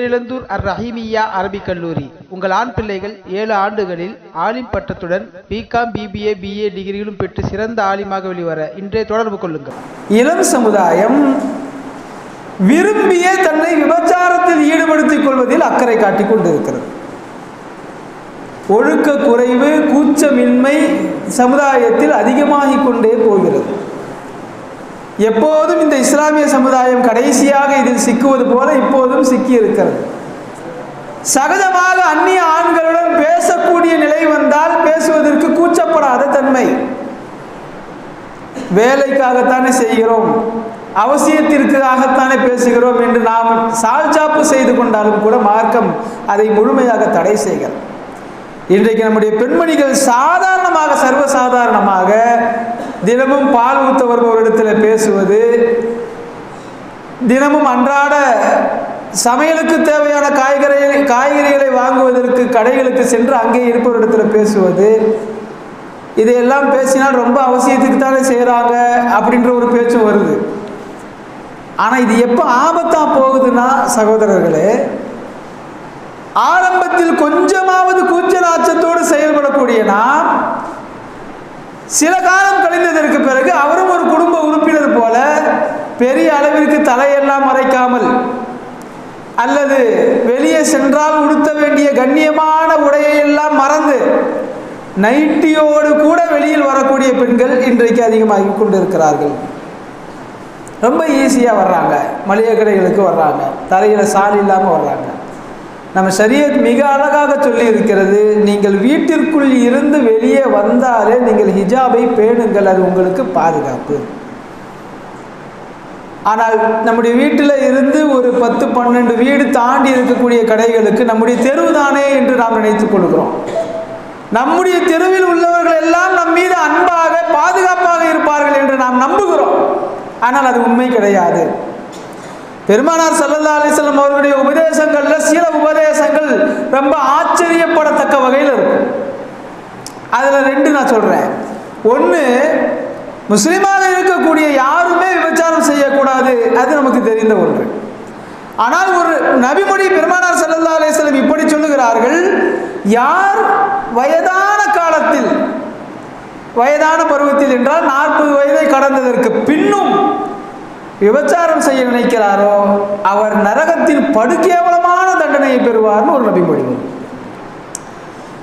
பேரிழந்தூர் அர் ரஹீமியா அரபிக் கல்லூரி. உங்கள் ஆண் பிள்ளைகள் ஏழு ஆண்டுகளில் ஆலிம் பட்டத்துடன் பிகாம் பிபிஏ பிஏ டிகிரிகளும் பெற்று சிறந்த ஆலிமாக வெளிவர இன்றைய தொடர்பு கொள்ளுங்கள். இளம் சமுதாயம் விரும்பிய தன்னை விபச்சாரத்தில் ஈடுபடுத்திக் கொள்வதில் அக்கறை காட்டிக் கொண்டிருக்கிறது. ஒழுக்க குறைவு கூச்சமின்மை சமுதாயத்தில் அதிகமாகிக் கொண்டே போகிறது. எப்போதும் இந்த இஸ்லாமிய சமுதாயம் கடைசியாக இதில் சிக்குவது போல இப்போதும் சிக்கி இருக்கிறது சகஜமாக அந்நிய ஆண்களுடன் பேசக்கூடிய நிலை வந்தால் பேசுவதற்கு கூச்சப்படாத தன்மை. வேலைக்காகத்தானே செய்கிறோம். அவசியத்திற்காகத்தானே பேசுகிறோம் என்று நாம் சால்சாப்பு செய்து கொண்டாலும் கூட மார்க்கம் அதை முழுமையாக தடை செய்கிறது. இன்றைக்கு நம்முடைய பெண்மணிகள் சாதாரணமாக சர்வசாதாரணமாக தினமும் பால் ஊத்த வருபவரிடத்தில் பேசுவது தினமும் அன்றாட சமையலுக்கு தேவையான காய்கறி காய்கறிகளை வாங்குவதற்கு கடைகளுக்கு சென்று அங்கே இருப்பவரிடத்தில் பேசுவது இதையெல்லாம் பேசினால் ரொம்ப அவசியத்துக்கு தானே செய்கிறாங்க அப்படின்ற ஒரு பேச்சும் வருது. ஆனால் இது எப்போ ஆபத்தாக போகுதுன்னா சகோதரர்களே ஆரம்பத்தில் கொஞ்சமாவது கூச்சல் ஆச்சத்தோடு செயல்படக்கூடிய நாம் சில காலம் கழிந்ததற்கு பிறகு அவரும் ஒரு குடும்ப உறுப்பினர் போல பெரிய அளவிற்கு தலையெல்லாம் மறைக்காமல் அல்லது வெளியே சென்றால் உடுத்த வேண்டிய கண்ணியமான உடையை எல்லாம் மறந்து நைட்டியோடு கூட வெளியில் வரக்கூடிய பெண்கள் இன்றைக்கு அதிகமாகி கொண்டிருக்கிறார்கள். ரொம்ப ஈஸியாக வர்றாங்க. மளிகை கடைகளுக்கு வர்றாங்க. தலையில் சால் இல்லாமல் வர்றாங்க. நம்ம சரியத் மிக அழகாக சொல்லி இருக்கிறது நீங்கள் வீட்டிற்குள் இருந்து வெளியே வந்தாலே நீங்கள் ஹிஜாபை பேணுங்கள் அது உங்களுக்கு பாதுகாப்பு. ஆனால் நம்முடைய வீட்டில் இருந்து ஒரு பத்து பன்னெண்டு வீடு தாண்டி இருக்கக்கூடிய கடைகளுக்கு நம்முடைய தெருவு தானே என்று நாம் நினைத்துக் கொள்கிறோம். நம்முடைய தெருவில் உள்ளவர்கள் எல்லாம் நம் மீது அன்பாக பாதுகாப்பாக இருப்பார்கள் என்று நாம் நம்புகிறோம். ஆனால் அது உண்மை கிடையாது. பெருமானார் சல்லல்லா அலிஸ்லாம் அவர்களுடைய உபதேசங்கள்ல சில உபதேசங்கள் ரொம்ப ஆச்சரியப்படத்தக்க வகையில் இருக்கும். அதில் ரெண்டு நான் சொல்கிறேன் ஒன்று முஸ்லீமாக இருக்கக்கூடிய யாருமே விபச்சாரம் செய்யக்கூடாது அது நமக்கு தெரிந்த ஒன்று. ஆனால் ஒரு நபிமொழி பெருமானார் சல்லல்லா அலிஸ்லம் இப்படி சொல்லுகிறார்கள் யார் வயதான காலத்தில் வயதான பருவத்தில் என்றால் நாற்பது வயதை கடந்ததற்கு பின்னும் விபச்சாரம் செய்ய நினைக்கிறாரோ அவர் நரகத்தின் படுகேவலமான தண்டனையை பெறுவார்னு ஒரு நபி மொழி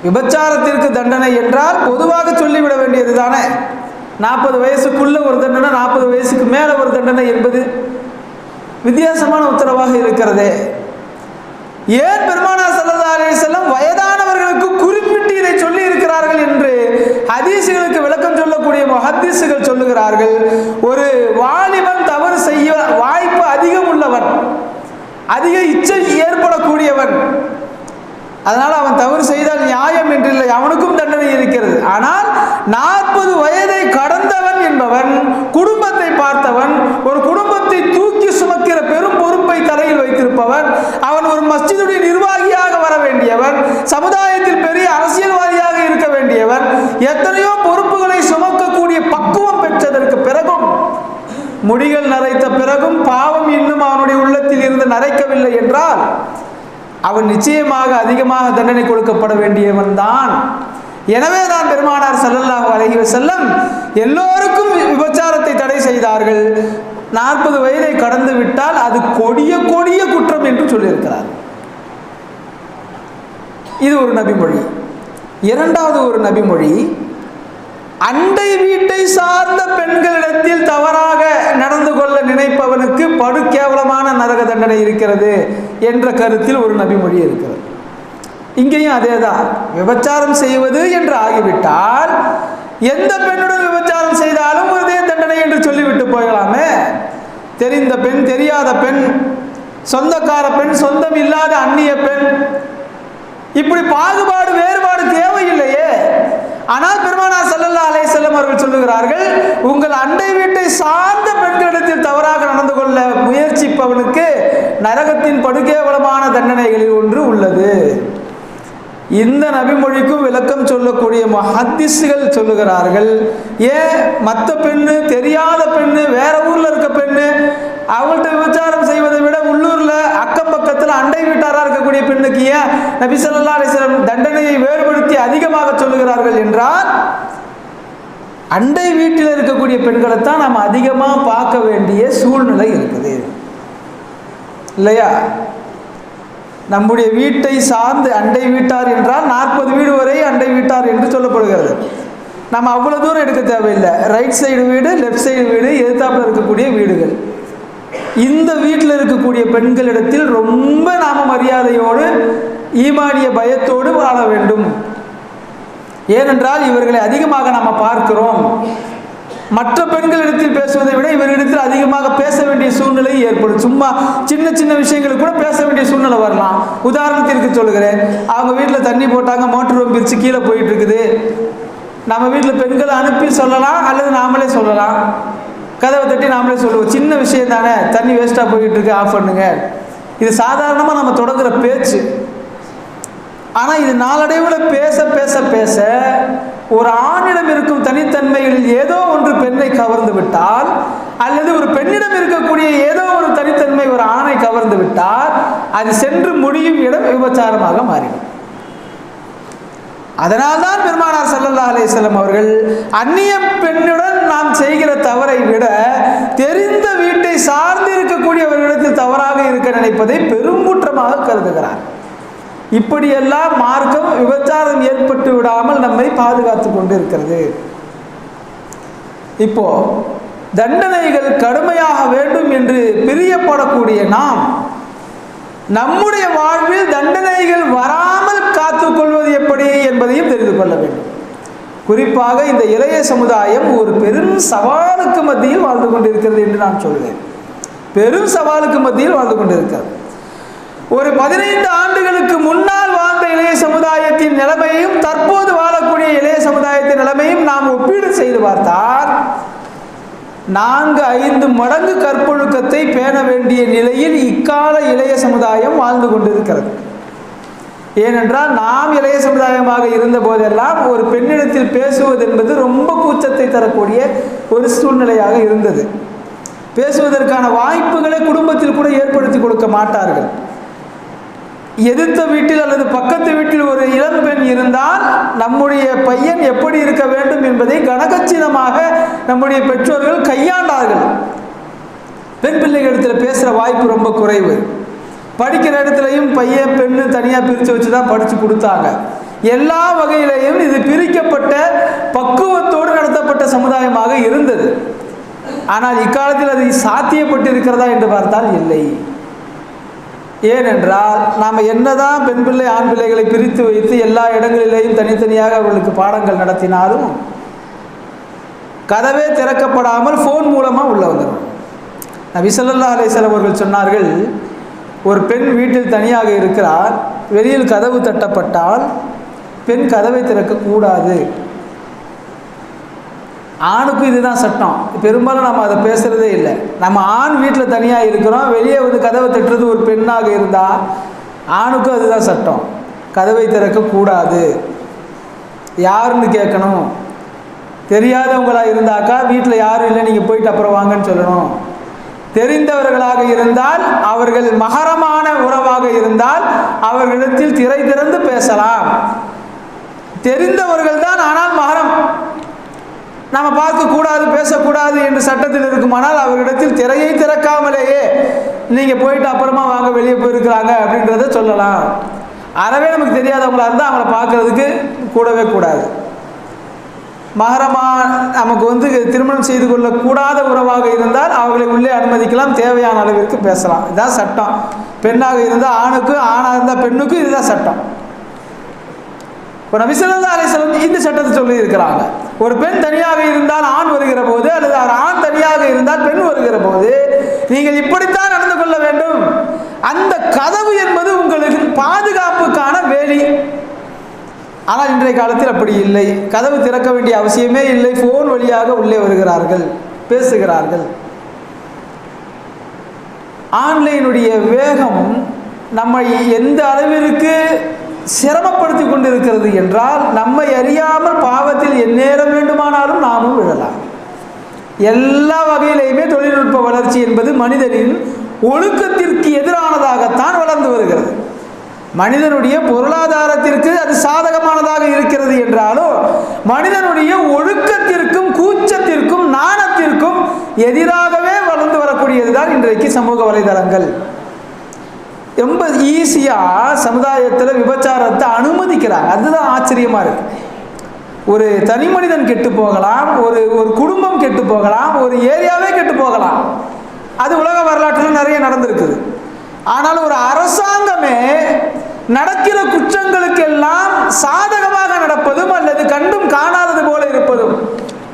விபச்சாரத்திற்கு தண்டனை என்றால் பொதுவாக சொல்லிவிட வேண்டியது தானே. நாற்பது வயசுக்குள்ள ஒரு தண்டனை நாற்பது வயசுக்கு மேலே ஒரு தண்டனை என்பது வித்தியாசமான உத்தரவாக இருக்கிறதே. ஏன் பெருமானா சல்லா அலி செல்லம் வயதானவர்களுக்கு குறிப்பிட்டு இதை சொல்லி இருக்கிறார்கள் என்று ஹதீசுகளுக்கு விளக்கம் சொல்லக்கூடிய ஹதீசுகள் சொல்லுகிறார்கள். ஒரு வாலிபன் செய்ய வாய்ப்பு அதிகம் உள்ளவன் அதிக இச்சை ஏற்படக்கூடியவன். அதனால் அவன் தவறு செய்தால் நியாயம் என்றில்லை. அவனுக்கும் தண்டனை இருக்கிறது. ஆனால் நாற்பது வயதை கடந்தவன் என்பவன் குடும்பத்தை பார்த்தவன் ஒரு குடும்பத்தை தூக்கி சுமக்கிற பெரும் பொறுப்பை தலையில் வைத்திருப்பவன் அவன் ஒரு மஸ்ஜிதுடைய நிர்வாகியாக வர வேண்டியவன் சமுதாயத்தில் பெரிய அரசியல்வாதியாக இருக்க வேண்டியவன் எத்தனையோ பொறுப்புகளை சுமக்கக்கூடிய பக்குவம் பெற்றதற்கு பிறகும் முடிகள் நரைத்த பிறகும் பாவம் இன்னும் அவனுடைய உள்ளத்தில் இருந்து நரைக்கவில்லை என்றால் அவன் நிச்சயமாக அதிகமாக தண்டனை கொடுக்கப்பட வேண்டியவன் தான். எனவே தான் பெருமானார் செல்லல்லாஹு அழகி செல்லம் எல்லோருக்கும் விபச்சாரத்தை தடை செய்தார்கள். நாற்பது வயதை கடந்து விட்டால் அது கொடிய கொடிய குற்றம் என்று சொல்லியிருக்கிறார். இது ஒரு நபிமொழி. இரண்டாவது ஒரு நபிமொழி அண்டை வீட்டை சார்ந்த பெண்களிடத்தில் தவறாக நடந்து கொள்ள நினைப்பவனுக்கு படு கேவலமான நரக தண்டனை இருக்கிறது என்ற கருத்தில் ஒரு நபிமொழி இருக்கிறது. இங்கேயும் அதே தான் விபச்சாரம் செய்வது என்று ஆகிவிட்டால் எந்த பெண்ணுடன் விபச்சாரம் செய்தாலும் ஒரே தண்டனை என்று சொல்லிவிட்டு போகலாமே தெரிந்த பெண் தெரியாத பெண் சொந்தக்கார பெண் சொந்தம் இல்லாத அந்நிய பெண் இப்படி பாகுபாடு வேறுபாடு தேவையில்லையே. ஆனால் பெருமானா சல்லல்லா அலை செல்லம் அவர்கள் சொல்லுகிறார்கள் உங்கள் அண்டை வீட்டை சார்ந்த பெண்களிடத்தில் தவறாக நடந்து கொள்ள முயற்சிப்பவனுக்கு நரகத்தின் படுகேவலமான தண்டனைகளில் ஒன்று உள்ளது. இந்த நபிமொழிக்கும் விளக்கம் சொல்லக்கூடிய மஹத்திஸ்கள் சொல்லுகிறார்கள் ஏன் மற்ற பெண்ணு தெரியாத பெண்ணு வேற ஊர்ல இருக்க பெண்ணு அவங்கள்ட்ட விபச்சாரம் செய்வதை விட உள்ளூர்ல அக்க அண்டை வீட்டாராக இருக்கக்கூடிய பெண்ணுக்கு ஏன் நபிசல்லா வஸல்லம் தண்டனையை வேறுபடுத்தி அதிகமாக சொல்லுகிறார்கள் என்றால் அண்டை வீட்டில் இருக்கக்கூடிய பெண்களை தான் நாம் அதிகமாக பார்க்க வேண்டிய சூழ்நிலை இருக்குது. இல்லையா? நம்முடைய வீட்டை சார்ந்து அண்டை வீட்டார் என்றால் நாற்பது வீடு வரை அண்டை வீட்டார் என்று சொல்லப்படுகிறது. நம்ம அவ்வளோ தூரம் எடுக்க தேவையில்லை. ரைட் சைடு வீடு லெஃப்ட் சைடு வீடு எதிர்த்தாப்பில் இருக்கக்கூடிய வீடுகள். இந்த வீட்டில் இருக்கக்கூடிய பெண்களிடத்தில் ரொம்ப நாம மரியாதையோடு ஈமானிய பயத்தோடு வாழ வேண்டும். ஏனென்றால் இவர்களை அதிகமாக நாம் பார்க்கிறோம். மற்ற பெண்களிடத்தில் பேசுவதை விட இவர்களிடத்தில் அதிகமாக பேச வேண்டிய சூழ்நிலை ஏற்படும். சும்மா சின்ன சின்ன விஷயங்களுக்கு கூட பேச வேண்டிய சூழ்நிலை வரலாம். உதாரணத்திற்கு சொல்லுகிறேன். அவங்க வீட்டில் தண்ணி போட்டாங்க மோட்டர் ரூம் பிரித்து கீழே போயிட்டு இருக்குது. நம்ம வீட்டில் பெண்களை அனுப்பி சொல்லலாம் அல்லது நாமளே சொல்லலாம். கதவை தட்டி நாமளே சொல்லுவோம். சின்ன விஷயம் தானே. தண்ணி வேஸ்ட்டாக போயிட்டு இருக்கு ஆஃப் பண்ணுங்க. இது சாதாரணமாக நம்ம தொடங்குற பேச்சு. ஆனால் இது நாளடைவில் பேச பேச பேச ஒரு ஆணிடம் இருக்கும் தனித்தன்மைகளில் ஏதோ ஒன்று பெண்ணை கவர்ந்து விட்டால் அல்லது ஒரு பெண்ணிடம் இருக்கக்கூடிய ஏதோ ஒரு தனித்தன்மை ஒரு ஆணை கவர்ந்து விட்டால் அது சென்று முடியும் இடம் விபச்சாரமாக மாறிடும் அதனால்தான் பெருமானார் சல்லல்லா அலைஹி அவர்கள் அந்நிய பெண்ணுடன் நாம் செய்கிற தவறை விட தெரிந்த வீட்டை சார்ந்து இருக்கக்கூடியவர்களிடத்தில் தவறாக இருக்க நினைப்பதை பெருங்குற்றமாக கருதுகிறார். இப்படியெல்லாம் மார்க்கம் விபச்சாரம் ஏற்பட்டு விடாமல் நம்மை பாதுகாத்து கொண்டு இருக்கிறது இப்போ தண்டனைகள் கடுமையாக வேண்டும் என்று பிரியப்படக்கூடிய நாம் நம்முடைய வாழ்வில் தண்டனைகள் வராமல் காத்துக்கொள்வது எப்படி? தெரிந்து கொள்ள வேண்டும். குறிப்பாக இந்த இளைய சமுதாயம் ஒரு பெரும் சவாலுக்கு மத்தியில் வாழ்ந்து கொண்டிருக்கிறது என்று நான் சொல்வேன். பெரும் சவாலுக்கு மத்தியில் வாழ்ந்து கொண்டிருக்கிறது. ஒரு பதினைந்து ஆண்டுகளுக்கு முன்னால் வாழ்ந்த இளைய சமுதாயத்தின் நிலைமையும் தற்போது வாழக்கூடிய இளைய சமுதாயத்தின் நிலைமையும் நாம் ஒப்பீடு செய்து பார்த்தால் நான்கு ஐந்து மடங்கு கற்பொழுக்கத்தை பேண வேண்டிய நிலையில் இக்கால இளைய சமுதாயம் வாழ்ந்து கொண்டிருக்கிறது. ஏனென்றால் நாம் இளைய சமுதாயமாக இருந்த போதெல்லாம் ஒரு பெண்ணிடத்தில் பேசுவது என்பது ரொம்ப கூச்சத்தை தரக்கூடிய ஒரு சூழ்நிலையாக இருந்தது. பேசுவதற்கான வாய்ப்புகளை குடும்பத்தில் கூட ஏற்படுத்தி கொடுக்க மாட்டார்கள். எதிர்த்த வீட்டில் அல்லது பக்கத்து வீட்டில் ஒரு இளம் பெண் இருந்தால் நம்முடைய பையன் எப்படி இருக்க வேண்டும் என்பதை கனகச்சிதமாக நம்முடைய பெற்றோர்கள் கையாண்டார்கள். பெண் பிள்ளைகளிடத்தில் பேசுகிற வாய்ப்பு ரொம்ப குறைவு. படிக்கிற இடத்துலையும் பையன் பெண்ணு தனியாக பிரித்து வச்சு தான் படித்து கொடுத்தாங்க. எல்லா வகையிலையும் இது பிரிக்கப்பட்ட பக்குவத்தோடு நடத்தப்பட்ட சமுதாயமாக இருந்தது. ஆனால் இக்காலத்தில் அது சாத்தியப்பட்டு இருக்கிறதா என்று பார்த்தால் இல்லை. ஏனென்றால் நாம் என்னதான் பெண் பிள்ளை ஆண் பிள்ளைகளை பிரித்து வைத்து எல்லா இடங்களிலேயும் தனித்தனியாக அவர்களுக்கு பாடங்கள் நடத்தினாலும் கதவே திறக்கப்படாமல் ஃபோன் மூலமாக உள்ள வந்துடும் நபி ஸல்லல்லாஹு அவர்கள் சொன்னார்கள் ஒரு பெண் வீட்டில் தனியாக இருக்கிறார் வெளியில் கதவு தட்டப்பட்டால் பெண் கதவை திறக்கக்கூடாது. ஆணுக்கும் இதுதான் சட்டம். பெரும்பாலும் நம்ம அதை பேசுகிறதே இல்லை. நம்ம ஆண் வீட்டில் தனியாக இருக்கிறோம் வெளியே வந்து கதவை தட்டுறது ஒரு பெண்ணாக இருந்தால் ஆணுக்கும் அதுதான் சட்டம். கதவை திறக்கக்கூடாது. யாருன்னு கேட்கணும். தெரியாதவங்களாக இருந்தாக்கா வீட்டில் யாரும் இல்லை நீங்கள் போயிட்டு அப்புறம் வாங்கன்னு சொல்லணும். தெரிந்தவர்களாக இருந்தால் அவர்கள் மகரமான உறவாக இருந்தால் அவர்களிடத்தில் திரை திறந்து பேசலாம். தெரிந்தவர்கள் தான் ஆனால் மகரம். நம்ம பார்க்கக்கூடாது பேசக்கூடாது என்று சட்டத்தில் இருக்குமானால் அவர்களிடத்தில் திரையை திறக்காமலேயே நீங்கள் போயிட்டு அப்புறமா வாங்க வெளியே போயிருக்கிறாங்க அப்படின்றத சொல்லலாம். அறவே நமக்கு தெரியாதவங்களா இருந்தால் அவங்கள பார்க்கறதுக்கு கூடவே கூடாது. மகரமா நமக்கு வந்து திருமணம் செய்து கொள்ளக்கூடாத உறவாக இருந்தால் அவர்களை உள்ளே அனுமதிக்கலாம். தேவையான அளவிற்கு பேசலாம். இதுதான் சட்டம். பெண்ணாக இருந்தால் ஆணுக்கு ஆணாக இருந்தால் பெண்ணுக்கும் இதுதான் சட்டம். இப்போ நபிசல்லா அலிஸ்லம் இந்த சட்டத்தை சொல்லி இருக்கிறாங்க ஒரு பெண் தனியாக இருந்தால் ஆண் வருகிற போது அல்லது அவர் ஆண் தனியாக இருந்தால் பெண் வருகிற போது நீங்கள் இப்படித்தான் நடந்து கொள்ள வேண்டும். அந்த கதவு என்பது உங்களுக்கு பாதுகாப்புக்கான வேலி. இன்றைய காலத்தில் அப்படி இல்லை. கதவு திறக்க வேண்டிய அவசியமே இல்லை. ஃபோன் வழியாக உள்ளே வருகிறார்கள். பேசுகிறார்கள். ஆன்லைனுடைய வேகம் நம்மை எந்த அளவிற்கு சிரமப்படுத்தி கொண்டிருக்கிறது என்றால் நம்மை அறியாமல் பாவத்தில் எந்நேரம் வேண்டுமானாலும் நாமும் விழலாம். எல்லா வகையிலையுமே தொழில்நுட்ப வளர்ச்சி என்பது மனிதனின் ஒழுக்கத்திற்கு எதிரானதாகத்தான் வளர்ந்து வருகிறது. மனிதனுடைய பொருளாதாரத்திற்கு அது சாதகமானதாக இருக்கிறது என்றாலும் மனிதனுடைய ஒழுக்கத்திற்கும் கூச்சத்திற்கும் நாணத்திற்கும் எதிராகவே வளர்ந்து வரக்கூடியதுதான் இன்றைக்கு சமூக வலைதளங்கள். ரொம்ப ஈஸியாக சமுதாயத்தில் விபச்சாரத்தை அனுமதிக்கிறாங்க. அதுதான் ஆச்சரியமாக இருக்கு. ஒரு தனி மனிதன் கெட்டு போகலாம் ஒரு ஒரு குடும்பம் கெட்டு போகலாம் ஒரு ஏரியாவே கெட்டு போகலாம். அது உலக வரலாற்றில் நிறைய நடந்திருக்குது. ஆனால் ஒரு அரசாங்கமே நடக்கிற குற்றங்களுக்கெல்லாம் சாதகமாக நடப்பதும் அல்லது கண்டும் காணாதது போல இருப்பதும்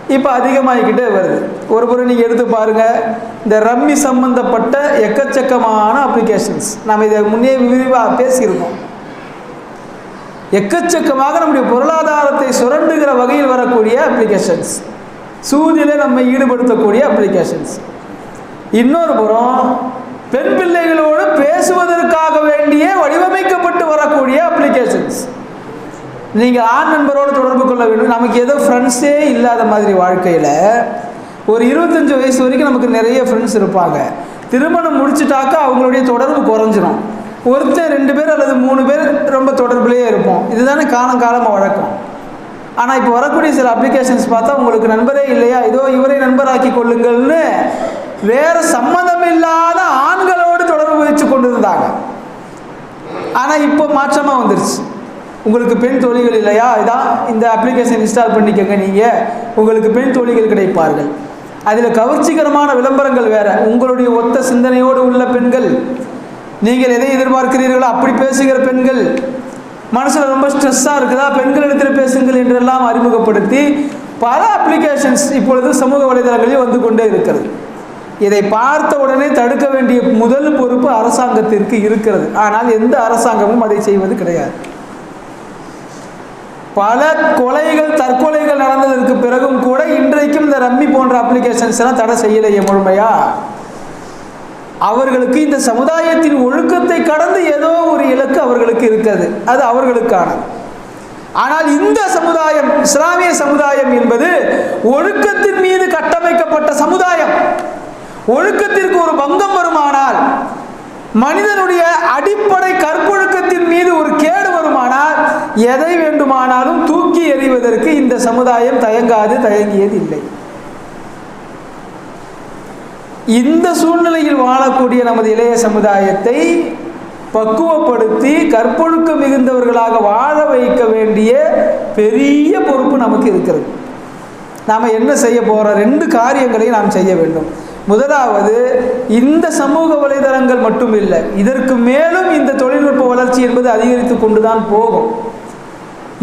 இப்போ அதிகமாகிக்கிட்டே வருது. ஒரு புறம் நீங்கள் எடுத்து பாருங்கள் இந்த ரம்மி சம்பந்தப்பட்ட எக்கச்சக்கமான அப்ளிகேஷன்ஸ் நம்ம இதை முன்னே விரிவாக பேசியிருக்கோம் எக்கச்சக்கமாக நம்முடைய பொருளாதாரத்தை சுரண்டுகிற வகையில் வரக்கூடிய அப்ளிகேஷன்ஸ் சூதியில் நம்மை ஈடுபடுத்தக்கூடிய அப்ளிகேஷன்ஸ் இன்னொரு புறம் பெண் பிள்ளைகளோடு பேசுவதற்காக வேண்டிய வடிவமைக்கப்பட்டு வரக்கூடிய அப்ளிகேஷன்ஸ் நீங்கள் ஆண் நண்பரோடு தொடர்பு கொள்ள வேண்டும். நமக்கு ஏதோ ஃப்ரெண்ட்ஸே இல்லாத மாதிரி வாழ்க்கையில் ஒரு இருபத்தஞ்சி வயசு வரைக்கும் நமக்கு நிறைய ஃப்ரெண்ட்ஸ் இருப்பாங்க. திருமணம் முடிச்சுட்டாக்கா அவங்களுடைய தொடர்பு குறைஞ்சிரும். ஒருத்தர் ரெண்டு பேர் அல்லது மூணு பேர் ரொம்ப தொடர்புலேயே இருப்போம். இதுதானே காலம் காலமாக வழக்கம். ஆனால் இப்போ வரக்கூடிய சில அப்ளிகேஷன்ஸ் பார்த்தா உங்களுக்கு நண்பரே இல்லையா? இதோ இவரை நண்பராக்கி கொள்ளுங்கள்னு வேறு சம்மந்தம் இல்லாத ஆண்களோடு தொடர்பு வச்சு கொண்டு இருந்தாங்க ஆனால் இப்போ மாற்றமாக வந்துருச்சு. உங்களுக்கு பெண் தோழிகள் இல்லையா? இதான் இந்த அப்ளிகேஷன் இன்ஸ்டால் பண்ணிக்கோங்க நீங்கள் உங்களுக்கு பெண் தோழிகள் கிடைப்பார்கள். அதில் கவர்ச்சிகரமான விளம்பரங்கள் வேற. உங்களுடைய ஒத்த சிந்தனையோடு உள்ள பெண்கள். நீங்கள் எதை எதிர்பார்க்கிறீர்களோ அப்படி பேசுகிற பெண்கள். மனசில் ரொம்ப ஸ்ட்ரெஸ்ஸாக இருக்குதா? பெண்களிடத்தில் பேசுங்கள் என்றெல்லாம் அறிமுகப்படுத்தி பல அப்ளிகேஷன்ஸ் இப்பொழுது சமூக வலைதளங்களில் வந்து கொண்டே இருக்கிறது. இதை பார்த்த உடனே தடுக்க வேண்டிய முதல் பொறுப்பு அரசாங்கத்திற்கு இருக்கிறது. ஆனால் எந்த அரசாங்கமும் அதை செய்வது கிடையாது. பல கொலைகள் தற்கொலைகள் நடந்ததற்கு பிறகும் கூட இன்றைக்கும் இந்த ரம்மி போன்ற அப்ளிகேஷன்ஸ் எல்லாம் தடை செய்யலையே முழுமையா? அவர்களுக்கு இந்த சமுதாயத்தின் ஒழுக்கத்தை கடந்து ஏதோ ஒரு இலக்கு அவர்களுக்கு இருக்கிறது. அது அவர்களுக்கானது. ஆனால் இந்த சமுதாயம் இஸ்லாமிய சமுதாயம் என்பது ஒழுக்கத்தின் மீது கட்டமைக்கப்பட்ட சமுதாயம். ஒழுக்கத்திற்கு ஒரு பங்கம் வருமானால் மனிதனுடைய அடிப்படை கற்பொழுக்கத்தின் மீது ஒரு கேடு வருமானால் எதை வேண்டுமானாலும் தூக்கி எறிவதற்கு இந்த சமுதாயம் தயங்காது தயங்கியது இல்லை. இந்த சூழ்நிலையில் வாழக்கூடிய நமது இளைய சமுதாயத்தை பக்குவப்படுத்தி கற்பொழுக்கம் மிகுந்தவர்களாக வாழ வைக்க வேண்டிய பெரிய பொறுப்பு நமக்கு இருக்கிறது. நாம் என்ன செய்ய போகிற ரெண்டு காரியங்களையும் நாம் செய்ய வேண்டும். முதலாவது இந்த சமூக வலைதளங்கள் மட்டும் இல்லை இதற்கு மேலும் இந்த தொழில்நுட்ப வளர்ச்சி என்பது அதிகரித்து கொண்டுதான் போகும்.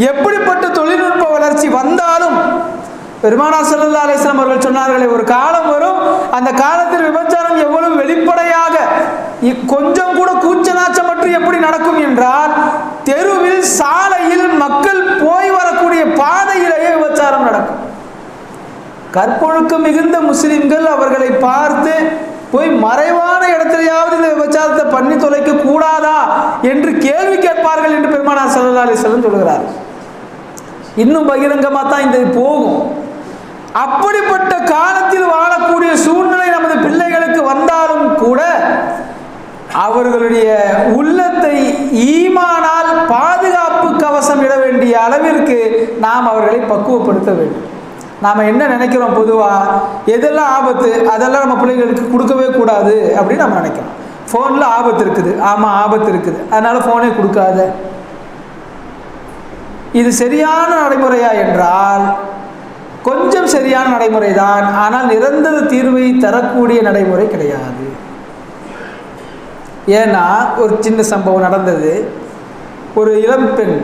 எப்படிப்பட்ட தொழில்நுட்ப வளர்ச்சி வந்தாலும் பெருமானா சல்லா அலிஸ்லாம் அவர்கள் சொன்னார்களே ஒரு காலம் வரும் அந்த காலத்தில் விபச்சாரம் எவ்வளவு வெளிப்படையாக இ- கொஞ்சம் கூட கூச்சநாச்சமற்று எப்படி நடக்கும் என்றால் தெருவில் சாலையில் மக்கள் போய் வரக்கூடிய பாதை கற்பொழுக்கம் மிகுந்த முஸ்லிம்கள் அவர்களை பார்த்து போய் மறைவான இடத்திலேயாவது இந்த விபச்சாரத்தை பண்ணி தொலைக்க கூடாதா? என்று கேள்வி கேட்பார்கள் என்று பெருமானார் சல்லா அலிஸ்லம் சொல்கிறார் இன்னும் பகிரங்கமாக தான் இந்த போகும். அப்படிப்பட்ட காலத்தில் வாழக்கூடிய சூழ்நிலை நமது பிள்ளைகளுக்கு வந்தாலும் கூட அவர்களுடைய உள்ளத்தை ஈமானால் பாதுகாப்பு கவசம் இட வேண்டிய அளவிற்கு நாம் அவர்களை பக்குவப்படுத்த வேண்டும். நாம் என்ன நினைக்கிறோம் பொதுவாக எதெல்லாம் ஆபத்து? அதெல்லாம் நம்ம பிள்ளைங்களுக்கு கொடுக்கவே கூடாது அப்படின்னு நம்ம நினைக்கிறோம். ஃபோனில் ஆபத்து இருக்குது. ஆமாம் ஆபத்து இருக்குது. அதனால் ஃபோனே கொடுக்காத. இது சரியான நடைமுறையா என்றால் கொஞ்சம் சரியான நடைமுறை தான் ஆனால் நிரந்தர தீர்வை தரக்கூடிய நடைமுறை கிடையாது. ஏன்னா ஒரு சின்ன சம்பவம் நடந்தது. ஒரு இளம் பெண்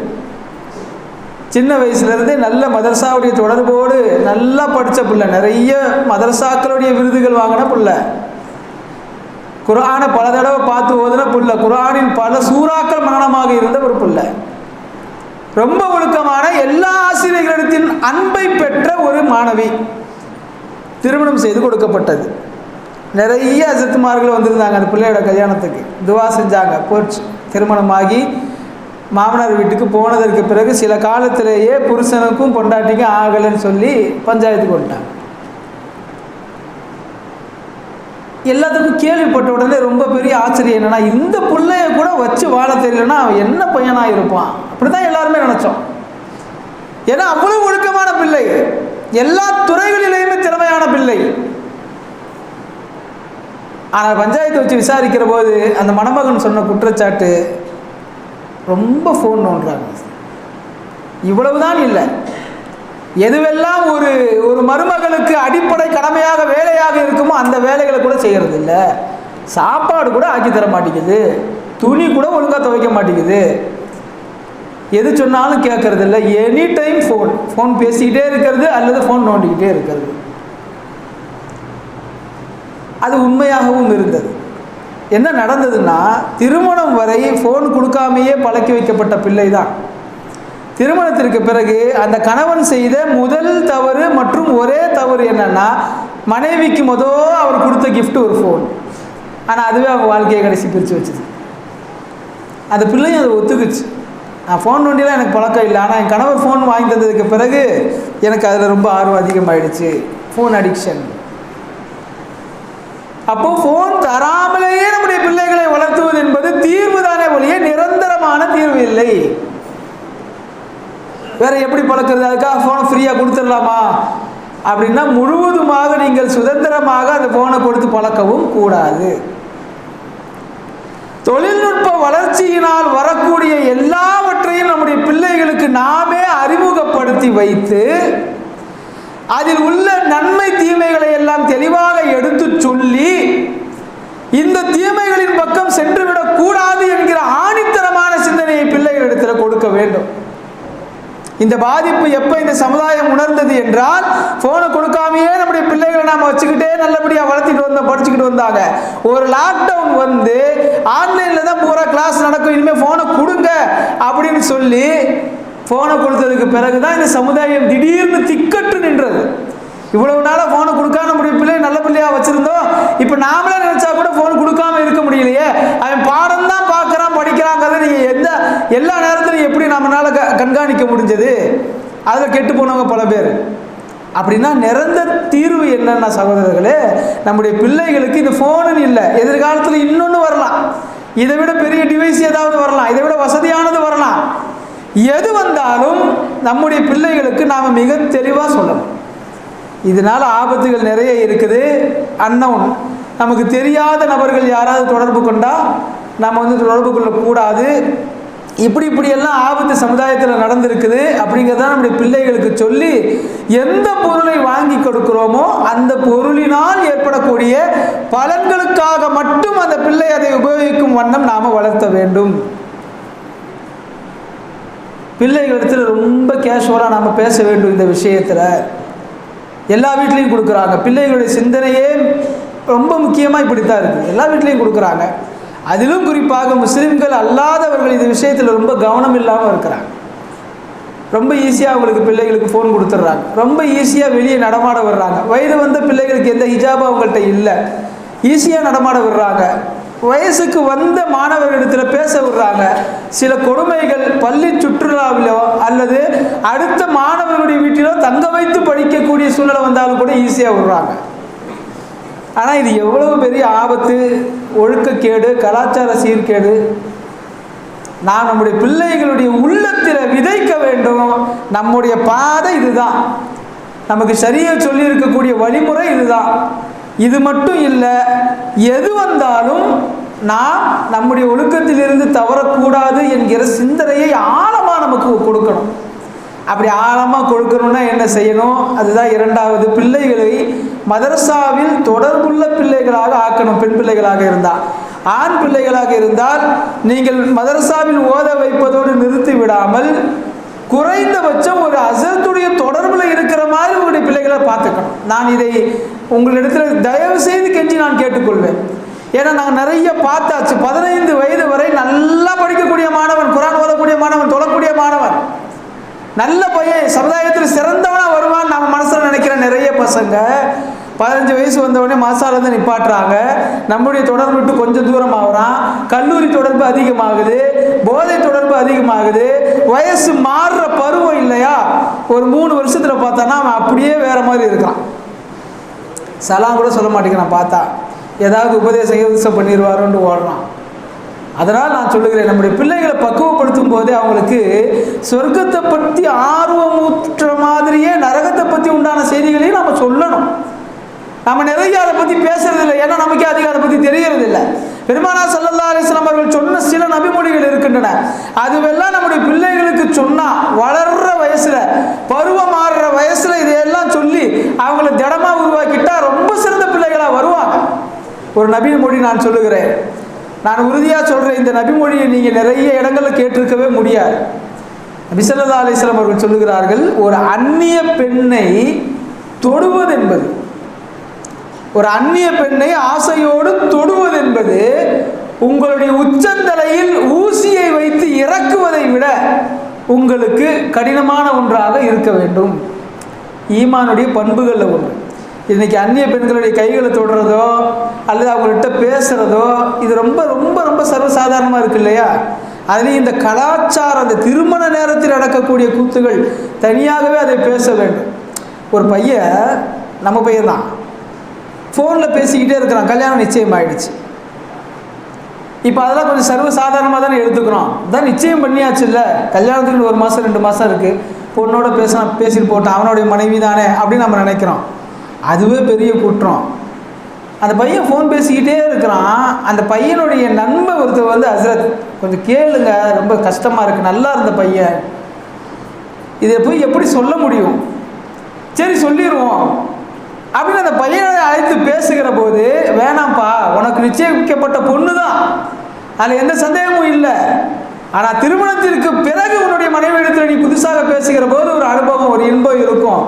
சின்ன வயசுலேருந்தே நல்ல மதரசாவுடைய தொடர்போடு நல்லா படித்த பிள்ளை. நிறைய மதரசாக்களுடைய விருதுகள் வாங்கின பிள்ளை. குர்ஆனை பல தடவை பார்த்து ஓதுன பிள்ளை. குரானின் பல சூறாக்கள் மரணமாக இருந்த ஒரு பிள்ளை. ரொம்ப ஒழுக்கமான எல்லா ஆசிரியர்களிடத்தின் அன்பை பெற்ற ஒரு மாணவி. திருமணம் செய்து கொடுக்கப்பட்டது. நிறைய அசத்துமார்கள் வந்திருந்தாங்க அந்த பிள்ளையோட கல்யாணத்துக்கு. துவா செஞ்சாங்க. போச்சு. திருமணமாகி மாமனார் வீட்டுக்கு போனதற்கு பிறகு சில காலத்திலேயே புருஷனுக்கும் பொண்டாட்டிக்கும் ஆகலைன்னு சொல்லி பஞ்சாயத்துக்கு வந்துட்டாங்க. எல்லாத்துக்கும் கேள்விப்பட்ட உடனே ரொம்ப பெரிய ஆச்சரியம் என்னன்னா இந்த பிள்ளைய கூட வச்சு வாழ தெரியலன்னா அவன் என்ன பையனாக இருப்பான்? அப்படி தான் எல்லாருமே நினச்சோம். ஏன்னா அவ்வளவு ஒழுக்கமான பிள்ளை. எல்லா துறைகளிலேயுமே திறமையான பிள்ளை. ஆனால் பஞ்சாயத்து வச்சு விசாரிக்கிற போது அந்த மணமகன் சொன்ன குற்றச்சாட்டு ரொம்ப ஃபோன் நோண்டுறாங்க. இவ்வளவுதான் இல்லை. எதுவெல்லாம் ஒரு ஒரு மருமகளுக்கு அடிப்படை கடமையாக வேலையாக இருக்குமோ அந்த வேலைகளை கூட செய்கிறது இல்லை சாப்பாடு கூட ஆக்கி தர மாட்டேங்குது. துணி கூட ஒழுங்காக துவைக்க மாட்டேங்குது. எது சொன்னாலும் கேட்கறது இல்லை எனி டைம் ஃபோன் ஃபோன் பேசிக்கிட்டே இருக்கிறது அல்லது ஃபோன் நோண்டிக்கிட்டே இருக்கிறது. அது உண்மையாகவும் இருந்தது. என்ன நடந்ததுன்னா திருமணம் வரை ஃபோன் கொடுக்காமையே பழக்கி வைக்கப்பட்ட பிள்ளை தான் திருமணத்திற்கு பிறகு அந்த கணவன் செய்த முதல் தவறு மற்றும் ஒரே தவறு என்னன்னா மனைவிக்கு மொதல் அவர் கொடுத்த கிஃப்ட் ஒரு ஃபோன் ஆனால் அதுவே அவங்க வாழ்க்கையை கடைசி பிரித்து வச்சுது. அந்த பிள்ளையும் அதை ஒத்துக்குச்சு. நான் ஃபோன் நோண்டிலாம் எனக்கு பழக்கம் இல்லை. ஆனால் என் கணவர் ஃபோன் வாங்கி தந்ததுக்கு பிறகு எனக்கு அதில் ரொம்ப ஆர்வம் அதிகமாகிடுச்சு ஃபோன் அடிக்ஷன் அப்போது ஃபோன் தராமலேயே நம்முடைய பிள்ளைகளை வளர்த்துவது என்பது தீர்வு தானே ஒழிய நிரந்தரமான தீர்வு இல்லை. வேற எப்படி பழக்கிறது? அதுக்காக ஃபோனை ஃப்ரீயாக கொடுத்துடலாமா? அப்படின்னா முழுவதுமாக நீங்கள் சுதந்திரமாக அந்த ஃபோனை கொடுத்து பழக்கவும் கூடாது. தொழில்நுட்ப வளர்ச்சியினால் வரக்கூடிய எல்லாவற்றையும் நம்முடைய பிள்ளைகளுக்கு நாமே அறிமுகப்படுத்தி வைத்து அதில் உள்ள நன்மை தீமைகளை எல்லாம் தெளிவாக எடுத்து சொல்லி இந்த தீமைகளின் பக்கம் சென்றுவிடக் கூடாது என்கிற ஆணித்தரமான சிந்தனையை பிள்ளைகளிடத்தில் கொடுக்க வேண்டும். இந்த பாதிப்பு எப்போ இந்த சமுதாயம் உணர்ந்தது என்றால் ஃபோனை கொடுக்காமையே நம்முடைய பிள்ளைகளை நாம் வச்சுக்கிட்டே நல்லபடியாக வளர்த்திட்டு வந்தோம் படிச்சுக்கிட்டு வந்தாங்க ஒரு லாக்டவுன் வந்து ஆன்லைனில் தான் பூரா கிளாஸ் நடக்கும் இனிமேல் ஃபோனை கொடுங்க அப்படின்னு சொல்லி ஃபோனை கொடுத்ததுக்கு பிறகு தான் இந்த சமுதாயம் திடீர்னு திக்கட்டு நின்றது. இவ்வளவு நாளாக ஃபோனை கொடுக்காம முடிய பிள்ளை நல்ல பிள்ளையாக வச்சுருந்தோம். இப்போ நாமளே நினச்சா கூட ஃபோன் கொடுக்காம இருக்க முடியலையே. அவன் பாடம் தான் பார்க்குறான் படிக்கிறாங்கிறத நீங்கள் எந்த எல்லா நேரத்துலையும் எப்படி நம்மளால க கண்காணிக்க முடிஞ்சது? அதில் கெட்டு போனவங்க பல பேர். அப்படின்னா நிரந்தர தீர்வு என்னென்ன சகோதரர்களே நம்முடைய பிள்ளைகளுக்கு இந்த ஃபோனுன்னு இல்லை. எதிர்காலத்தில் இன்னொன்று வரலாம். இதை விட பெரிய டிவைஸ் ஏதாவது வரலாம். இதை விட வசதியானது வரலாம். எது வந்தாலும் நம்முடைய பிள்ளைகளுக்கு நாம் மிக தெளிவாக சொல்லணும். இதனால் ஆபத்துகள் நிறைய இருக்குது. அன்னவுன் நமக்கு தெரியாத நபர்கள் யாராவது தொடர்பு கொண்டால் நம்ம வந்து தொடர்பு கொள்ளக்கூடாது. இப்படி இப்படியெல்லாம் ஆபத்து சமுதாயத்தில் நடந்திருக்குது அப்படிங்கிறத நம்முடைய பிள்ளைகளுக்கு சொல்லி எந்த பொருளை வாங்கி கொடுக்கிறோமோ அந்த பொருளினால் ஏற்படக்கூடிய பலன்களுக்காக மட்டும் அந்த பிள்ளை அதை உபயோகிக்கும் வண்ணம் நாம் வளர்த்த வேண்டும். பிள்ளைகளிடத்தில் ரொம்ப கேஷுவலாக நாம் பேச வேண்டும் இந்த விஷயத்தில். எல்லா வீட்லேயும் கொடுக்குறாங்க. பிள்ளைகளுடைய சிந்தனையே ரொம்ப முக்கியமாக இப்படித்தான் இருக்குது எல்லா வீட்லேயும் கொடுக்குறாங்க. அதிலும் குறிப்பாக முஸ்லீம்கள் அல்லாதவர்கள் இந்த விஷயத்தில் ரொம்ப கவனம் இல்லாமல் இருக்கிறாங்க. ரொம்ப ஈஸியாக அவங்களுக்கு பிள்ளைகளுக்கு ஃபோன் கொடுத்துட்றாங்க. ரொம்ப ஈஸியாக வெளியே நடமாட விடுறாங்க. வயது வந்த பிள்ளைகளுக்கு எந்த ஹிஜாபும் அவங்கள்ட்ட இல்லை. ஈஸியாக நடமாட விடுறாங்க. வயசுக்கு வந்த மாணவர்களிடத்தில் பேச விடுறாங்க. சில கொடுமைகள் பள்ளி சுற்றுலாவிலோ அல்லது அடுத்த மாணவர்களுடைய வீட்டிலோ தங்க வைத்து படிக்கக்கூடிய சூழ்நிலை வந்தாலும் கூட ஈஸியாக விடுறாங்க. ஆனால் இது எவ்வளவு பெரிய ஆபத்து ஒழுக்கக்கேடு கலாச்சார சீர்கேடு. நான் நம்முடைய பிள்ளைகளுடைய உள்ளத்தில் விதைக்க வேண்டும். நம்முடைய பாதை இதுதான். நமக்கு சரியாக சொல்லி இருக்கக்கூடிய வழிமுறை இதுதான். இது மட்டும் இல்லை எது வந்தாலும் நாம் நம்முடைய ஒழுக்கத்திலிருந்து தவறக்கூடாது என்கிற சிந்தனையை ஆழமாக நமக்கு கொடுக்கணும். அப்படி ஆழமாக கொடுக்கணும்னா என்ன செய்யணும்? அதுதான் இரண்டாவது பிள்ளைகளை மதரசாவில் தொடர்புள்ள பிள்ளைகளாக ஆக்கணும். பெண் பிள்ளைகளாக இருந்தால் ஆண் பிள்ளைகளாக இருந்தால் நீங்கள் மதரசாவில் ஓத வைப்பதோடு நிறுத்தி விடாமல் குறைந்தபட்சம் ஒரு அசத்துடைய தொடர்பில் இருக்கிற மாதிரி உங்களுடைய பிள்ளைகளை பார்த்துக்கணும். நான் இதை உங்களிடத்தில் தயவு செய்து கெஞ்சி நான் கேட்டுக்கொள்வேன். ஏன்னா நாங்கள் நிறைய பார்த்தாச்சு. பதினைந்து வயது வரை நல்லா படிக்கக்கூடிய மாணவன் குரான் ஓதக்கூடிய மாணவன் தொழக்கூடிய மாணவன். நல்ல பையன் சமுதாயத்தில் சிறந்தவனாக வருவான் நம்ம மனசில் நினைக்கிற நிறைய பசங்க பதினஞ்சு வயசு வந்தவொடனே மாசாலேருந்து நிப்பாட்டுறாங்க. நம்முடைய தொடர்பு விட்டு கொஞ்சம் தூரம் ஆகுறான். கல்லூரி தொடர்பு அதிகமாகுது. போதை தொடர்பு அதிகமாகுது. வயசு மாறுற பருவம் இல்லையா? ஒரு மூணு வருஷத்தில் பார்த்தானா அவன் அப்படியே வேற மாதிரி இருக்கான். சலாம் கூட சொல்ல மாட்டேங்கிறான் பார்த்தா. ஏதாவது உபதேசம் உபதேசம் பண்ணிடுவாரோன்னு ஓடுறான். அதனால் நான் சொல்லுகிறேன் நம்முடைய பிள்ளைகளை பக்குவப்படுத்தும் போதே அவங்களுக்கு சொர்க்கத்தை பற்றி ஆர்வமூற்ற மாதிரியே நரகத்தை பற்றி உண்டான செய்திகளையும் நம்ம சொல்லணும் நம்ம நிறைய அதை பற்றி பேசுறது இல்லை ஏன்னா நமக்கே அதிகம் அதை பற்றி தெரியறது இல்லை பெருமானா சல்லல்லா அலிஸ்லாம் அவர்கள் சொன்ன சில நபிமொழிகள் இருக்கின்றன. அதுவெல்லாம் நம்முடைய பிள்ளைகளுக்கு சொன்னா வளர்ற வயசுல பருவம் மாறுற வயசுல இதையெல்லாம் சொல்லி அவங்கள திடமா உருவாக்கிட்டா ரொம்ப சிறந்த பிள்ளைகளா வருவாங்க. ஒரு நபி மொழி நான் சொல்லுகிறேன். நான் உறுதியாக சொல்கிறேன் இந்த நபிமொழியை நீங்கள் நிறைய இடங்களில் கேட்டிருக்கவே முடியாது. நபிசல்லா அலிஸ்லாம் அவர்கள் சொல்லுகிறார்கள் ஒரு அந்நிய பெண்ணை தொடுவது என்பது. ஒரு அந்நிய பெண்ணை ஆசையோடு தொடுவது என்பது உங்களுடைய உச்சந்தலையில் ஊசியை வைத்து இறக்குவதை விட உங்களுக்கு கடினமான ஒன்றாக இருக்க வேண்டும். ஈமானுடைய பண்புகளில் ஒன்று இன்னைக்கு அந்நிய பெண்களுடைய கைகளை தொடுறதோ அல்லது அவங்கள்ட்ட பேசுகிறதோ இது ரொம்ப ரொம்ப ரொம்ப சர்வசாதாரணமாக இருக்கு இல்லையா? அதுலேயும் இந்த கலாச்சாரம் அந்த திருமண நேரத்தில் நடக்கக்கூடிய கூத்துகள் தனியாகவே அதை பேச வேண்டும். ஒரு பையன் நம்ம பையன் தான் ஃபோனில் பேசிக்கிட்டே இருக்கிறான். கல்யாணம் நிச்சயம் ஆயிடுச்சு இப்போ அதெல்லாம் கொஞ்சம் சர்வ சாதாரணமாக தானே எடுத்துக்கிறோம் தான் நிச்சயம் பண்ணியாச்சு இல்லை கல்யாணத்துக்கு ஒரு மாதம் ரெண்டு மாதம் இருக்குது பொண்ணோட பேசினா பேசிட்டு போட்டான் அவனுடைய மனைவி தானே அப்படின்னு நம்ம நினைக்கிறோம். அதுவே பெரிய குற்றம். அந்த பையன் ஃபோன் பேசிக்கிட்டே இருக்கிறான். அந்த பையனுடைய நண்பை ஒருத்தர் வந்து ஹசரத் கொஞ்சம் கேளுங்க. ரொம்ப கஷ்டமாக இருக்குது நல்லா இருந்த பையன். இதை போய் எப்படி சொல்ல முடியும்? சரி சொல்லிடுவோம் அப்படின்னு அந்த பையனை அழைத்து பேசுகிற போது வேணாம்ப்பா உனக்கு நிச்சயிக்கப்பட்ட பொண்ணு தான் அதில் எந்த சந்தேகமும் இல்லை. ஆனால் திருமணத்திற்கு பிறகு உன்னுடைய மனைவியிடத்தில் நீ புதுசாக பேசுகிற போது ஒரு அனுபவம் ஒரு இன்பம் இருக்கும்.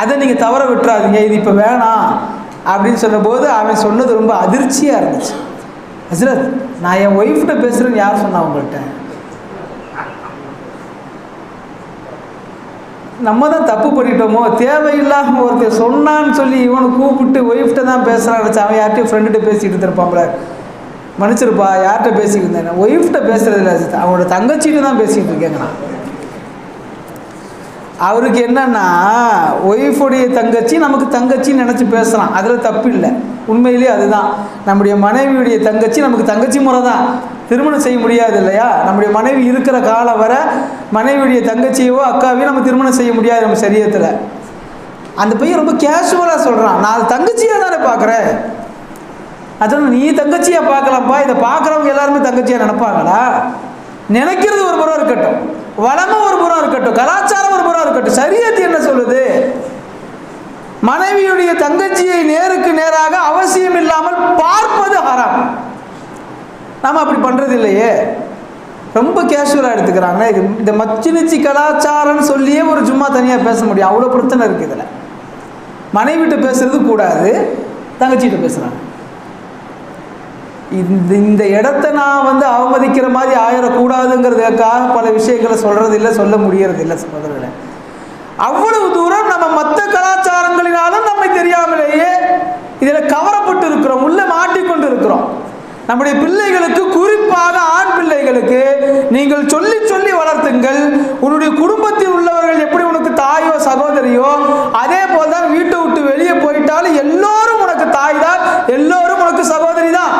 அதை நீங்கள் தவற விட்டுறாதீங்க. இது இப்போ வேணாம். அப்படின்னு சொன்னபோது அவன் சொன்னது ரொம்ப அதிர்ச்சியாக இருந்துச்சு. ஹசரத் நான் என் ஒய்ஃப்கிட்ட பேசுகிறேன்னு யார் சொன்னா உங்கள்கிட்ட நம்ம தான் தப்பு பண்ணிட்டோமோ? தேவையில்லாமல் ஒருத்தர் சொன்னான்னு சொல்லி இவனை கூப்பிட்டு ஒய்ஃப்ட்ட தான் பேசுகிறான்னு வச்சு அவன் யார்கிட்டயும் ஃப்ரெண்டுகிட்ட பேசிக்கிட்டு இருந்திருப்பான்ல மன்னிச்சிருப்பா யார்கிட்ட பேசிக்கிட்டு இருந்தேன் ஒய்ஃப்ட்ட பேசுகிறது இல்லை அவனோட தங்கச்சிட்டு தான் பேசிக்கிட்டு இருக்கேங்க நான். அவருக்கு என்னன்னா ஒய்ஃபுடைய தங்கச்சி நமக்கு தங்கச்சின்னு நினச்சி பேசுகிறான் அதில் தப்பு இல்லை உண்மையிலேயே அதுதான். நம்முடைய மனைவியுடைய தங்கச்சி நமக்கு தங்கச்சி முறை தான் திருமணம் செய்ய முடியாது இல்லையா? நம்முடைய மனைவி இருக்கிற காலம் வரை மனைவியுடைய தங்கச்சியவோ அக்காவையோ நம்ம திருமணம் செய்ய முடியாது நம்ம சரியத்தில் அந்த பையன் ரொம்ப கேஷுவலாக சொல்கிறான் நான் தங்கச்சியாக தானே பார்க்குறேன்? அதான் நீ தங்கச்சியாக பார்க்கலாம்ப்பா. இதை பார்க்குறவங்க எல்லாருமே தங்கச்சியாக நினைப்பாங்களா? நினைக்கிறது ஒரு முறை இருக்கட்டும். வளமும் ஒரு புறம் இருக்கட்டும் கலாச்சாரம் ஒரு புறம் இருக்கட்டும் சரியத்து என்ன சொல்லுது? மனைவியுடைய தங்கச்சியை நேருக்கு நேராக அவசியம் இல்லாமல் பார்ப்பது ஹராம். நாம் அப்படி பண்ணுறது இல்லையே. ரொம்ப கேஷுவலாக எடுத்துக்கிறாங்க. இது இந்த மச்சினிச்சி கலாச்சாரம்னு சொல்லியே ஒரு சும்மா தனியாக பேச முடியும். அவ்வளோ பிரச்சனை இருக்குது இதில். மனைவிட்டு பேசுறது கூடாது தங்கச்சிகிட்ட பேசுகிறாங்க இந்த இந்த இடத்த நான் வந்து அவமதிக்கிற மாதிரி ஆயிடக்கூடாதுங்கிறதுக்காக பல விஷயங்களை சொல்கிறது இல்லை சொல்ல முடியறது இல்லை சகோதரர்களே. அவ்வளவு தூரம் நம்ம மற்ற கலாச்சாரங்களினாலும் நம்மை தெரியாமலேயே இதில் கவரப்பட்டு இருக்கிறோம் உள்ள மாட்டிக்கொண்டு இருக்கிறோம் நம்முடைய பிள்ளைகளுக்கு குறிப்பாக ஆண் பிள்ளைகளுக்கு நீங்கள் சொல்லி சொல்லி வளர்த்துங்கள் உன்னுடைய குடும்பத்தில் உள்ளவர்கள் எப்படி உனக்கு தாயோ சகோதரியோ அதே போல் தான் வீட்டை விட்டு வெளியே போயிட்டாலும் எல்லோரும் உனக்கு தாய் தான் எல்லோரும் உனக்கு சகோதரி தான்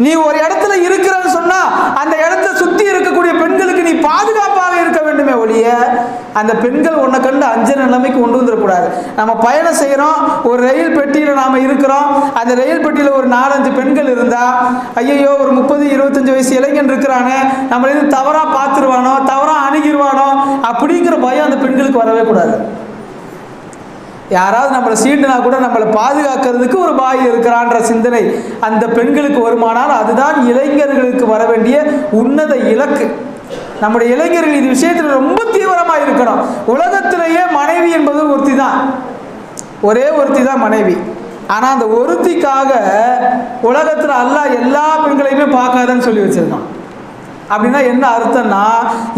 நீ ஒரு இடத்துல இருக்கிறன்னு சொன்னா அந்த இடத்த சுத்தி இருக்கக்கூடிய பெண்களுக்கு நீ பாதுகாப்பாக இருக்க வேண்டுமே ஒழிய அந்த பெண்கள் உன்னை கண்டு அஞ்சன நிலைமைக்கு கொண்டு வந்துடக்கூடாது நம்ம பயணம் செய்கிறோம் ஒரு ரயில் பெட்டியில் நாம் இருக்கிறோம். அந்த ரயில் பெட்டியில் ஒரு நாலஞ்சு பெண்கள் இருந்தால் ஐயையோ ஒரு முப்பது இருபத்தஞ்சி வயசு இளைஞன் இருக்கிறானே நம்மள இது தவறாக பார்த்துருவானோ தவறாக அணுகிருவானோ அப்படிங்கிற பயம் அந்த பெண்களுக்கு வரவே கூடாது. யாராவது நம்மளை சீண்டுனா கூட நம்மளை பாதுகாக்கிறதுக்கு ஒரு பாய் இருக்கிறான்ற சிந்தனை அந்த பெண்களுக்கு வருமானால் அதுதான் இளைஞர்களுக்கு வர வேண்டிய உன்னத இலக்கு. நம்முடைய இளைஞர்கள் இது விஷயத்தில் ரொம்ப தீவிரமாக இருக்கணும். உலகத்திலேயே மனைவி என்பது ஒருத்தி தான் ஒரே ஒருத்தி தான் மனைவி. ஆனால் அந்த ஒருத்திக்காக உலகத்தில் அல்லா எல்லா பெண்களையுமே பார்க்காதன்னு சொல்லி வச்சிருக்கான். அப்படின்னா என்ன அர்த்தம்னா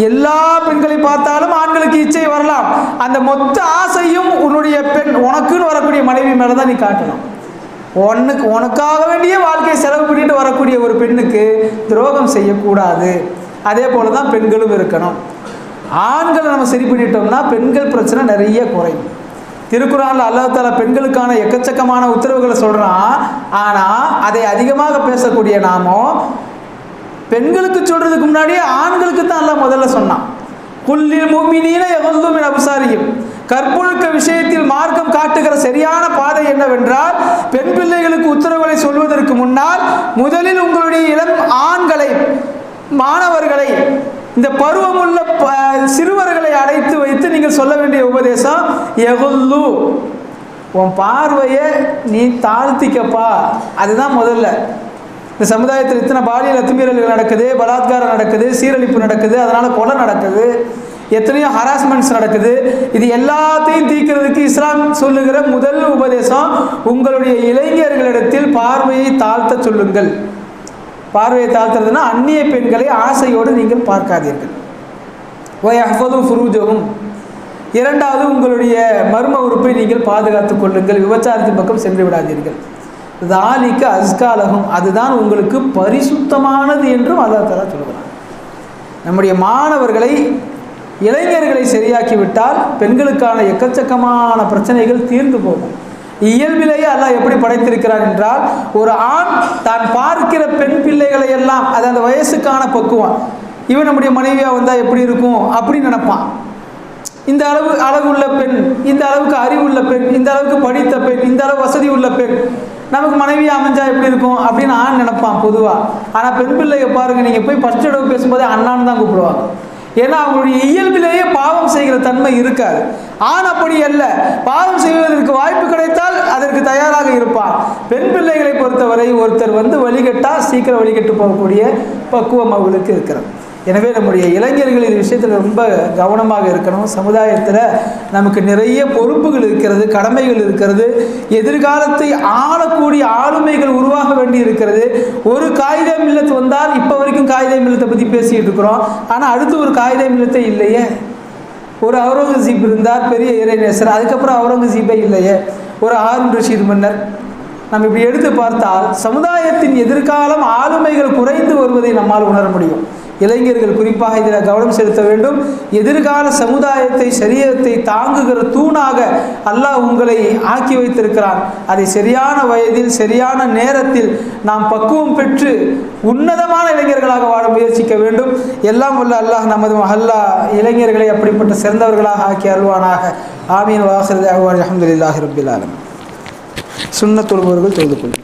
எல்லா பெண்களை பார்த்தாலும் ஆண்களுக்கு இச்சை வரலாம். அந்த மொத்த ஆசையும் உன்னுடைய பெண் உனக்குன்னு வரக்கூடிய மனைவி மேலே தான் நீ காட்டணும். உனக்கு உனக்காக வேண்டிய வாழ்க்கையை செலவு பண்ணிட்டு வரக்கூடிய ஒரு பெண்ணுக்கு துரோகம் செய்யக்கூடாது. அதே போல தான் பெண்களும் இருக்கணும். ஆண்களை நம்ம சரி பண்ணிட்டோம்னா பெண்கள் பிரச்சனை நிறைய குறையும். திருக்குறான்ல அல்லாத்தால பெண்களுக்கான எக்கச்சக்கமான உத்தரவுகளை சொல்கிறான் ஆனால் அதை அதிகமாக பேசக்கூடிய நாமோ பெண்களுக்கு சொல்கிறதுக்கு முன்னாடியே ஆண்களுக்கு தான் அல்ல முதல்ல சொன்னான். குல்லில் முமினீன எவல்லும் அபசாரியும் கற்பொழுக்க விஷயத்தில் மார்க்கம் காட்டுகிற சரியான பாதை என்னவென்றால் பெண் பிள்ளைகளுக்கு உத்தரவுகளை சொல்வதற்கு முன்னால் முதலில் உங்களுடைய இளம் ஆண்களை மாணவர்களை இந்த பருவமுள்ள ப- சிறுவர்களை அழைத்து வைத்து நீங்கள் சொல்ல வேண்டிய உபதேசம் எகுல்லு உன் பார்வையை நீ தாழ்த்திக்கப்பா. அதுதான் முதல்ல. இந்த சமுதாயத்தில் இத்தனை பாலியல் அத்துமீறல்கள் நடக்குது பலாத்காரம் நடக்குது சீரழிப்பு நடக்குது அதனால் கொலை நடக்குது எத்தனையோ ஹராஸ்மெண்ட்ஸ் நடக்குது. இது எல்லாத்தையும் தீர்க்கிறதுக்கு இஸ்லாம் சொல்லுகிற முதல் உபதேசம் உங்களுடைய இளைஞர்களிடத்தில் பார்வையை தாழ்த்த சொல்லுங்கள். பார்வையை தாழ்த்துறதுன்னா அந்நிய பெண்களை ஆசையோடு நீங்கள் பார்க்காதீர்கள். ஒயஹ்ஃபதும் ஃபுரூஜகும் இரண்டாவது உங்களுடைய மர்ம உறுப்பை நீங்கள் பாதுகாத்துக் கொள்ளுங்கள். விபச்சாரத்தின் பக்கம் சென்று விடாதீர்கள். தாலிக்கு அஸ்காலகம் அதுதான் உங்களுக்கு பரிசுத்தமானது என்றும் அல்லாஹ் தஆலா சொல்கிறான். நம்முடைய மாணவர்களை இளைஞர்களை சரியாக்கிவிட்டால் பெண்களுக்கான எக்கச்சக்கமான பிரச்சனைகள் தீர்ந்து போகும். இயல்பிலேயே அல்லாஹ் எப்படி படைத்திருக்கிறான் என்றால் ஒரு ஆண் தான் பார்க்கிற பெண் பிள்ளைகளை எல்லாம் அது அந்த வயசுக்கான பக்குவம். இவன் நம்முடைய மனைவியாக வந்தால் எப்படி இருக்கும் அப்படின்னு நினைப்பான். இந்த அளவு அழகுள்ள பெண் இந்த அளவுக்கு அறிவுள்ள பெண் இந்த அளவுக்கு படித்த பெண் இந்த அளவு வசதி உள்ள பெண் நமக்கு மனைவி அமைஞ்சா எப்படி இருக்கும் அப்படின்னு ஆண் நினைப்பான் பொதுவாக ஆனால் பெண் பிள்ளைய பாருங்க நீங்கள் போய் ஃபர்ஸ்ட் தடவை பேசும்போதே அண்ணான்னு தான் கூப்பிடுவாங்க. ஏன்னா அவங்களுடைய இயல்பிலேயே பாவம் செய்கிற தன்மை இருக்காது. ஆண் அப்படி அல்ல. பாவம் செய்வதற்கு வாய்ப்பு கிடைத்தால் அதற்கு தயாராக இருப்பான். பெண் பிள்ளைகளை பொறுத்தவரை ஒருத்தர் வந்து வழிகட்டால் சீக்கிரம் வழிகட்டு போகக்கூடிய பக்குவம் அவர்களுக்கு இருக்கிறது. எனவே நம்முடைய இளைஞர்கள் இந்த விஷயத்தில் ரொம்ப கவனமாக இருக்கணும். சமுதாயத்தில் நமக்கு நிறைய பொறுப்புகள் இருக்கிறது கடமைகள் இருக்கிறது. எதிர்காலத்தை ஆளக்கூடிய ஆளுமைகள் உருவாக வேண்டி இருக்கிறது. ஒரு காகித மில்லத்து வந்தால் இப்போ வரைக்கும் காகித மில்லத்தை பற்றி பேசிகிட்டு இருக்கிறோம். ஆனால் அடுத்து ஒரு காகித மில்லத்தை இல்லையே. ஒரு அவுரங்கசீப் இருந்தார் பெரிய இறைநேசர். அதுக்கப்புறம் அவுரங்கசீப்பே இல்லையே. ஒரு ஆறு ரஷீத் மன்னர். நம்ம இப்படி எடுத்து பார்த்தால் சமுதாயத்தின் எதிர்காலம் ஆளுமைகள் குறைந்து வருவதை நம்மால் உணர முடியும். இளைஞர்கள் குறிப்பாக இதில் கவனம் செலுத்த வேண்டும். எதிர்கால சமுதாயத்தை சரீரத்தை தாங்குகிற தூணாக அல்லாஹ் உங்களை ஆக்கி வைத்திருக்கிறான். அதை சரியான வயதில் சரியான நேரத்தில் நாம் பக்குவம் பெற்று உன்னதமான இளைஞர்களாக வாழ முயற்சிக்க வேண்டும். எல்லாம் வல்ல அல்லாஹ் நமது மஹல்லா இளைஞர்களை அப்படிப்பட்ட சிறந்தவர்களாக ஆக்கி அருள்வானாக. ஆமீன். வாசல் அஹமதுல்லாஹி ரபில் ஆலம் சுண்ணத் தொழுபவர்கள் தொழுது கொள்ளும்